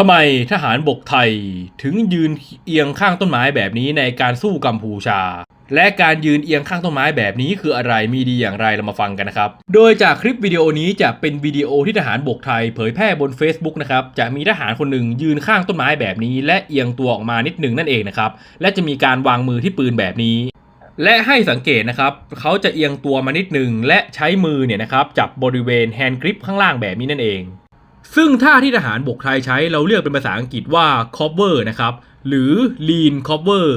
ทำไมทหารบกไทยถึงยืนเอียงข้างต้นไม้แบบนี้ในการสู้กัมพูชา และการยืนเอียงข้างต้นไม้แบบนี้คืออะไรมีดีอย่างไรเรามาฟังกันนะครับ โดยจากคลิปวิดีโอนี้จะเป็นวิดีโอที่ทหารบกไทย เผยแพร่บน Facebook นะครับจะมีทหารคนหนึ่งยืนข้างต้นไม้แบบนี้ และเอียงตัวออกมานิดหนึ่งนั่นเองนะครับและจะมีการวางมือที่ปืนแบบนี้และให้สังเกตนะครับ เขาจะเอียงตัวมานิดหนึ่งและใช้มือเนี่ยนะครับจับบริเวณแฮนด์กริปข้างล่างแบบนี้นั่นเอง ซึ่งท่าที่ทหารบกไทยใช้เราเรียกเป็นภาษาอังกฤษว่า cover นะครับ หรือ lean cover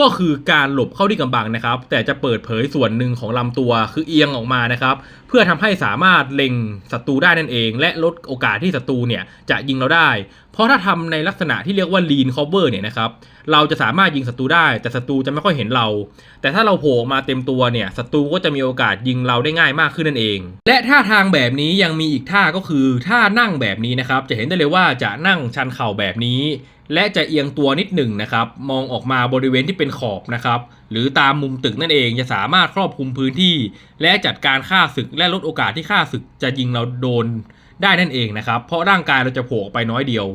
ก็คือการหลบเข้าที่กำบังนะครับ แต่จะเปิดเผยส่วนหนึ่งของลำตัวคือเอียงออกมานะครับ เพื่อทำให้สามารถเล็งศัตรูได้นั่นเอง และลดโอกาสที่ศัตรูเนี่ยจะยิงเราได้ เพราะถ้าทำในลักษณะที่เรียกว่า lean cover เนี่ยนะครับ เราจะสามารถยิงศัตรูได้แต่ศัตรูจะไม่ค่อยเห็นเรา แต่ถ้าเราโผล่มาเต็มตัวเนี่ยศัตรูก็จะมีโอกาสยิงเราได้ง่ายมากขึ้นนั่นเอง และท่าทางแบบนี้ยังมีอีกท่าก็คือท่านั่งแบบนี้นะครับ จะเห็นได้เลยว่าจะนั่งชันเข่าแบบนี้ และจะเอียงตัวนิดหนึ่งนะครับมองออกมาบริเวณที่เป็นขอบนะครับหรือตามมุมตึกนั่นเองจะสามารถครอบคลุมพื้นที่ และจัดการฆ่าศึกและลดโอกาสที่ฆ่าศึกจะยิงเราโดนได้นั่นเองนะครับเพราะร่างกายเราจะโผล่ไปน้อยเดียว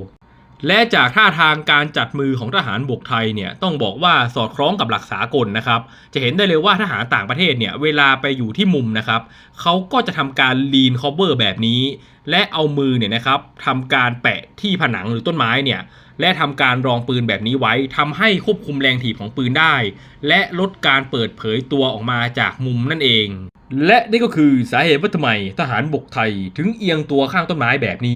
และจากท่าทางการจัดมือของทหารบกไทยเนี่ยต้องบอกว่าสอดคล้องกับหลักสากลนะครับ จะเห็นได้เลยว่าทหารต่างประเทศเนี่ยเวลาไปอยู่ที่มุมนะครับเขาก็จะทำการ lean cover แบบนี้ และเอามือเนี่ยนะครับทำการแปะที่ผนังหรือต้นไม้เนี่ยและทำการรองปืนแบบนี้ไว้ทำให้ควบคุมแรงถีบของปืนได้ และลดการเปิดเผยตัวออกมาจากมุมนั่นเอง และนี่ก็คือสาเหตุว่าทำไมทหารบกไทยถึงเอียงตัวข้างต้นไม้แบบนี้